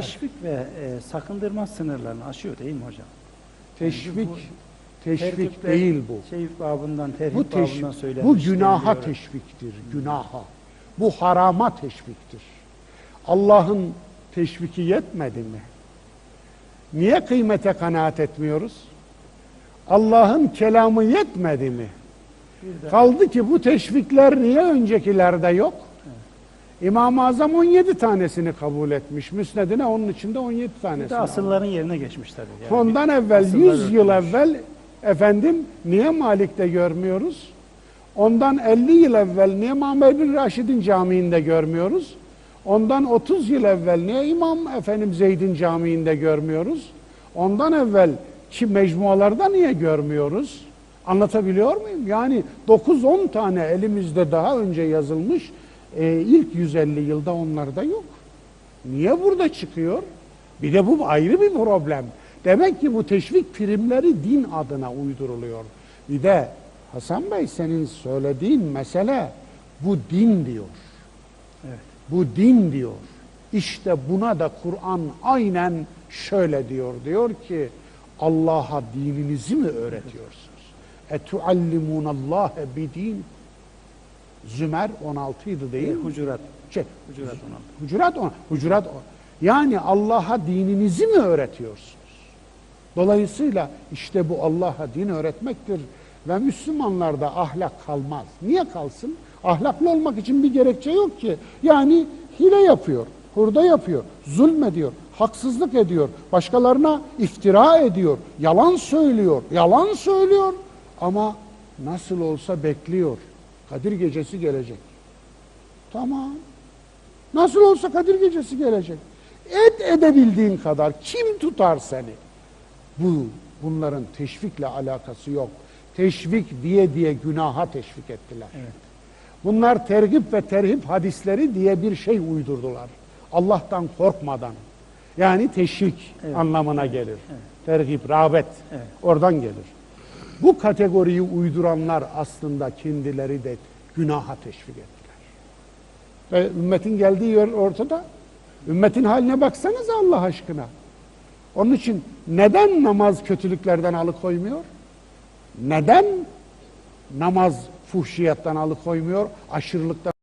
teşvik ve e, sakındırma sınırlarını aşıyor değil mi hocam? Teşvik, bu teşvik değil bu. Şey babından, terhip Bu, teş, babından bu söylenmiş. günaha deniliyor. teşviktir, günaha. Bu harama teşviktir. Allah'ın teşviki yetmedi mi? Niye kıymete kanaat etmiyoruz? Allah'ın kelamı yetmedi mi? Kaldı ki bu teşvikler niye öncekilerde yok? İmam-ı Azam 17 tanesini kabul etmiş. Müsnedine onun içinde 17 bir tanesi. de asılların yerine geçmiş tabii. Yani Ondan evvel asıllar 100 yıl örtülmüş. evvel efendim niye Malik'te görmüyoruz? Ondan 50 yıl evvel niye Muhammed bin Raşid'in camiinde görmüyoruz? Ondan 30 yıl evvel niye İmam efendim Zeyd'in camiinde görmüyoruz? Ondan evvel ki mecmualarda niye görmüyoruz? Anlatabiliyor muyum? Yani 9-10 tane elimizde daha önce yazılmış e, ilk 150 yılda onlarda yok. Niye burada çıkıyor? Bir de bu ayrı bir problem. Demek ki bu teşvik primleri din adına uyduruluyor. Bir de Hasan Bey senin söylediğin mesele bu din diyor. Evet. Bu din diyor. İşte buna da Kur'an aynen şöyle diyor. Diyor ki Allah'a dininizi mi öğretiyorsunuz? Etuallimunallâhe bidin. Zümer 16 idi değil mi? Hucurat. Şey, Hucurat 16. Hucurat on, Hucurat on. Yani Allah'a dininizi mi öğretiyorsunuz? Dolayısıyla işte bu Allah'a din öğretmektir ve Müslümanlarda ahlak kalmaz. Niye kalsın? Ahlaklı olmak için bir gerekçe yok ki. Yani hile yapıyor, hurda yapıyor, zulmediyor, haksızlık ediyor, başkalarına iftira ediyor, yalan söylüyor, yalan söylüyor ama nasıl olsa bekliyor. Kadir gecesi gelecek. Tamam. Nasıl olsa Kadir gecesi gelecek. Et edebildiğin kadar kim tutar seni? Bu bunların teşvikle alakası yok. Teşvik diye diye günaha teşvik ettiler. Evet. Bunlar tergip ve terhip hadisleri diye bir şey uydurdular. Allah'tan korkmadan. Yani teşvik Evet. anlamına gelir. Evet. Tergip, rağbet Evet. oradan gelir. Bu kategoriyi uyduranlar aslında kendileri de günaha teşvik ettiler. Ve ümmetin geldiği yer ortada. Ümmetin haline baksanız Allah aşkına. Onun için neden namaz kötülüklerden alıkoymuyor? Neden namaz fuhşiyattan alıkoymuyor, aşırılıktan